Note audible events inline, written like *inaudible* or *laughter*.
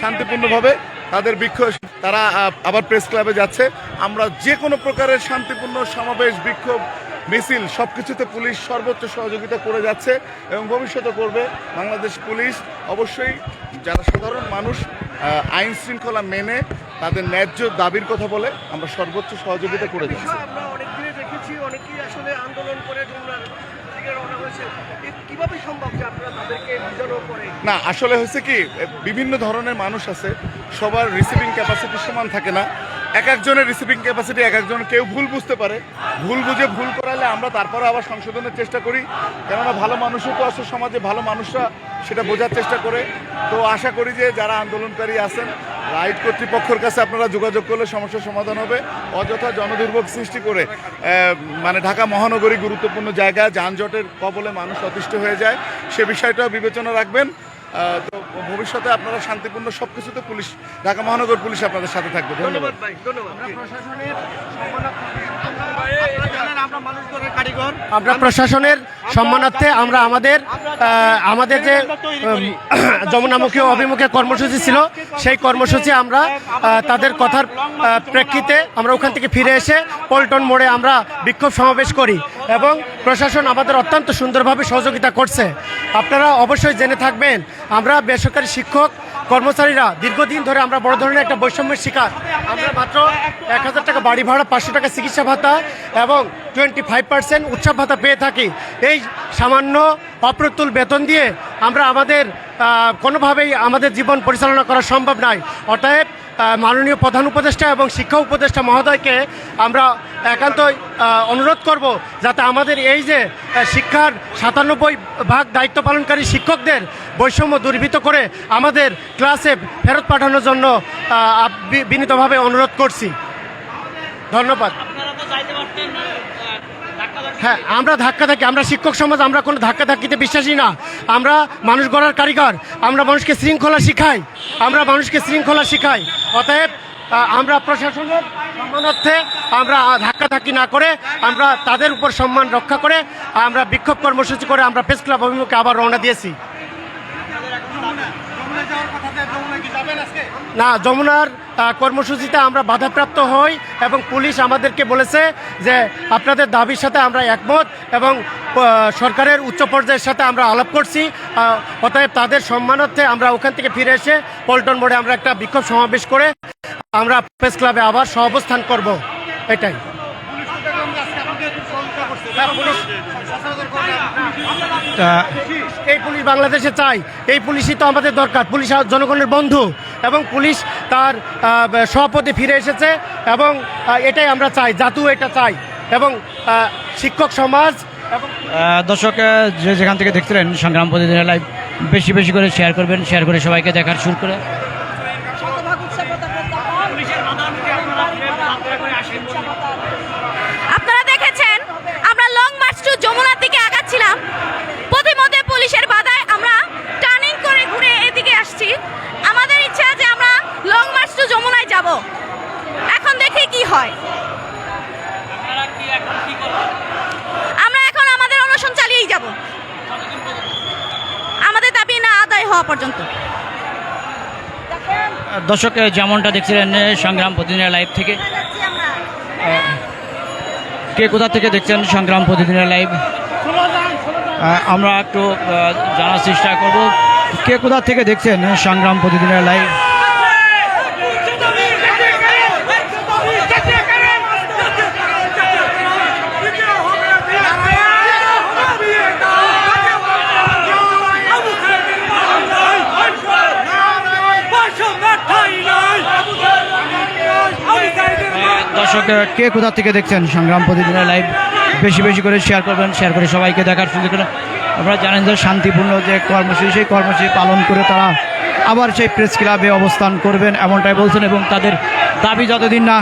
শান্তিপূর্ণভাবে তাদের বিক্ষোভ তারা আবার প্রেস ক্লাবে যাচ্ছে। আমরা যে কোনো প্রকারের শান্তিপূর্ণ সমাবেশ, বিক্ষোভ, মিছিল সব কিছুতে পুলিশ সর্বোচ্চ সহযোগিতা করে যাচ্ছে এবং ভবিষ্যতে করবে। বাংলাদেশ পুলিশ অবশ্যই যারা সাধারণ মানুষ আইন শৃঙ্খলা মেনে তাদের ন্যায্য দাবির কথা বলে আমরা সর্বোচ্চ সহযোগিতা করে যাচ্ছি। আমরা দেখেছি, অনেকেই আসলে আন্দোলন করে না আসলে হয়েছে কি বিভিন্ন ধরনের মানুষ আছে সবার রিসিভিং ক্যাপাসিটি সমান থাকে না। এক একজনের রিসিভিং ক্যাপাসিটি এক একজন কেউ ভুল বুঝতে পারে। ভুল বুঝে ভুল করালে আমরা তারপরে আবার সংশোধনের চেষ্টা করি। কেননা ভালো মানুষও তো আছে সমাজে, ভালো মানুষরা সেটা বোঝার চেষ্টা করে। তো আশা করি যে যারা আন্দোলনকারী আছেন, রাইট কর্তৃপক্ষের কাছে আপনারা যোগাযোগ করলে সমস্যার সমাধান হবে। অযথা জনদুর্ভোগ সৃষ্টি করে মানে ঢাকা মহানগরী গুরুত্বপূর্ণ জায়গা, যানজটের কবলে মানুষ অতিষ্ঠ হয়ে যায়। সে বিষয়টাও বিবেচনা রাখবেন। তো ভবিষ্যতে আপনারা শান্তিপূর্ণ সব কিছুতে পুলিশ ঢাকা মহানগর পুলিশ আপনাদের সাথে থাকবে। ধন্যবাদ। ধন্যবাদ ভাই ধন্যবাদ। আমরা প্রশাসনের সম্মানার্থে আমরা আমাদের আমাদের যে *clears throat* যমুনামুখী অভিমুখে কর্মসূচি ছিল সেই কর্মসূচি আমরা আহ, তাদের কথার প্রেক্ষিতে আমরা ওখান থেকে ফিরে এসে পল্টন মোড়ে আমরা বিক্ষোভ সমাবেশ করি এবং প্রশাসন আমাদের অত্যন্ত সুন্দরভাবে সহযোগিতা করছে। আপনারা অবশ্যই জেনে থাকবেন আমরা বেসরকারি শিক্ষক কর্মচারীরা দীর্ঘদিন ধরে আমরা বড় ধরনের একটা বৈষম্যের শিকার। আমরা মাত্র এক হাজার টাকা বাড়ি ভাড়া, পাঁচশো টাকা চিকিৎসা ভাতা এবং টোয়েন্টি ফাইভ পার্সেন্ট উৎসব ভাতা পেয়ে থাকি। এই সামান্য অপ্রতুল বেতন দিয়ে আমরা আমাদের কোনোভাবেই আমাদের জীবন পরিচালনা করা সম্ভব নয় অতএব মাননীয় প্রধান উপদেষ্টা এবং শিক্ষা উপদেষ্টা মহোদয়কে আমরা একান্তই অনুরোধ করব যাতে আমাদের এই যে শিক্ষার সাতানব্বই ভাগ দায়িত্ব পালনকারী শিক্ষকদের বৈষম্য দুর্বৃত করে আমাদের ক্লাসে ফেরত পাঠানোর জন্য বিনীতভাবে অনুরোধ করছি। ধন্যবাদ। হ্যাঁ আমরা ধাক্কা থাকি, আমরা শিক্ষক সমাজ, আমরা কোনো ধাক্কা ধাক্কিতে বিশ্বাসী না। আমরা মানুষ গড়ার কারিগর, আমরা মানুষকে শৃঙ্খলা শিখাই, আমরা মানুষকে শৃঙ্খলা শিখাই। অতএব আমরা প্রশাসনের সম্মানার্থে আমরা ধাক্কা ধাক্কি না করে, আমরা তাদের উপর সম্মান রক্ষা করে, আমরা বিক্ষোভ কর্মসূচি করে আমরা প্রেস ক্লাব অভিমুখে আবার রওনা দিয়েছি। না যমুনার কর্মসূচিতে আমরা বাধাপ্রাপ্ত হই এবং পুলিশ আমাদেরকে বলেছে যে আপনাদের দাবির সাথে আমরা একমত এবং সরকারের উচ্চ পর্যায়ের সাথে আমরা আলাপ করছি। অতএব তাদের সম্মানার্থে আমরা ওখান থেকে ফিরে এসে পল্টন মোড়ে আমরা একটা বিক্ষোভ সমাবেশ করে আমরা প্রেস ক্লাবে আবার সহাবস্থান করব। এটাই। হ্যাঁ, এই পুলিশ বাংলাদেশে চাই। এই পুলিশই তো আমাদের দরকার। পুলিশ আর জনগণের বন্ধু এবং পুলিশ তার সভাপতি ফিরে এসেছে এবং এটাই আমরা চাই জাতু এটা চাই এবং শিক্ষক সমাজ দর্শক যে যেখান থেকে দেখছিলেন সংগ্রাম প্রতিদিনের লাইভ বেশি বেশি করে শেয়ার করবেন শেয়ার করে সবাইকে দেখার শুরু করে। পর্যন্ত। দর্শক যেমনটা দেখছিলেন সংগ্রাম প্রতিদিনের লাইভ থেকে কে কোথা থেকে দেখছেন সংগ্রাম প্রতিদিনের লাইভ আমরা একটু জানার চেষ্টা করব কে কোথা থেকে দেখছেন সংগ্রাম প্রতিদিনের লাইভ দর্শক কে কোথা থেকে দেখছেন? সংগ্রাম প্রতিদিনের লাইভ বেশি বেশি করে শেয়ার করবেন শেয়ার করে সবাইকে দেখার সুযোগ করে। আপনারা জানেন যে শান্তিপূর্ণ যে কর্মসূচি, সেই কর্মসূচি পালন করে তারা আবার সেই প্রেস ক্লাবে অবস্থান করবেন, এমনটাই বলছেন এবং তাদের দাবি যতদিন না